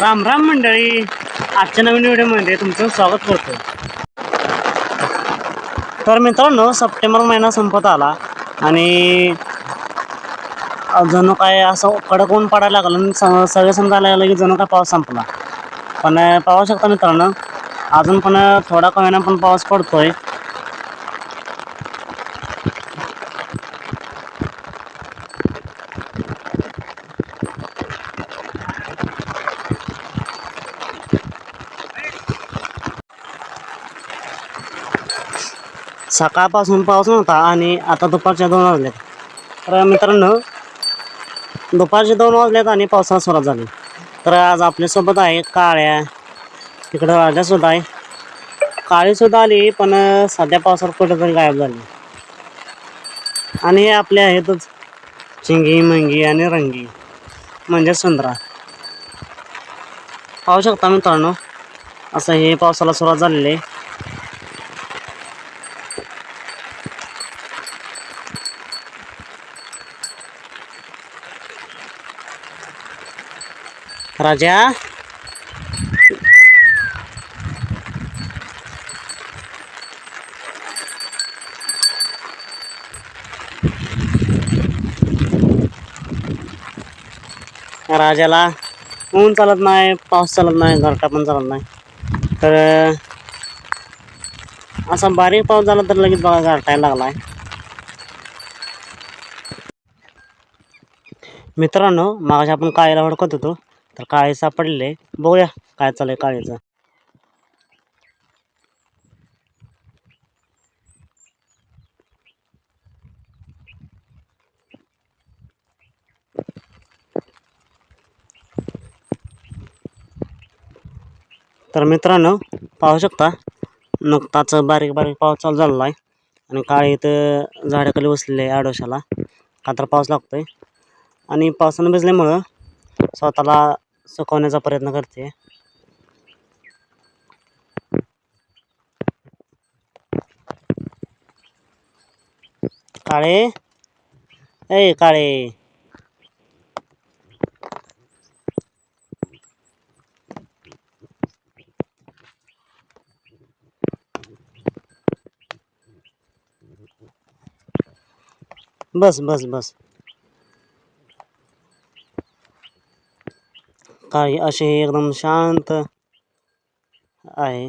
राम राम मंडळी. आजच्या नवीन व्हिडिओमध्ये तुमचं स्वागत करतो. तर मित्रांनो सप्टेंबर महिना संपत आला आणि जणू काय असं कडक ऊन पडायला लागलं आणि स- सगळे समजायला लागलं की जणू काय पाऊस संपला. पण पाहू शकता मित्रांनो अजून पण थोडा का पण पाऊस पडतोय. सकाळपासून पाऊस नव्हता आणि आता दुपारच्या दोन वाजलेत. तर मित्रांनो दुपारचे दोन वाजलेत आणि पावसाला सुरुवात झाली. तर आज आपल्यासोबत आहे काळ्या तिकडं राजासुद्धा आहे. काळीसुद्धा आली पण सध्या पावसात कुठेतरी गायब झाली. आणि हे आपले आहेतच चिंगी मंगी आणि रंगी म्हणजे सुंदरा. पाहू शकता मित्रांनो असं हे पावसाला सुरुवात झालेली आहे. राजा. राजाला ऊन चालत नाही पाऊस चालत नाही घरटा पण चालत नाही. तर असा बारीक पाऊस झाला तर लगेच बघा गारठायला लागलाय. मित्रांनो मागाशी आपण काळीला हुडकत होतो? तर काळे सापडले? बघूया काय चाललंय काळीचं. तर मित्रांनो पाहू शकता नुकताच बारीक बारीक पाऊस चालू झालेला आहे. आणि काळी इथं झाडाखाली बसलेले आहे आडोशाला. का तर पाऊस लागतोय. आणि पावसानं भिजल्यामुळं स्वतःला सुकवण्याचा प्रयत्न करते. काळे? ए काळे. बस बस बस. सकाळी अशी एकदम शांत आहे.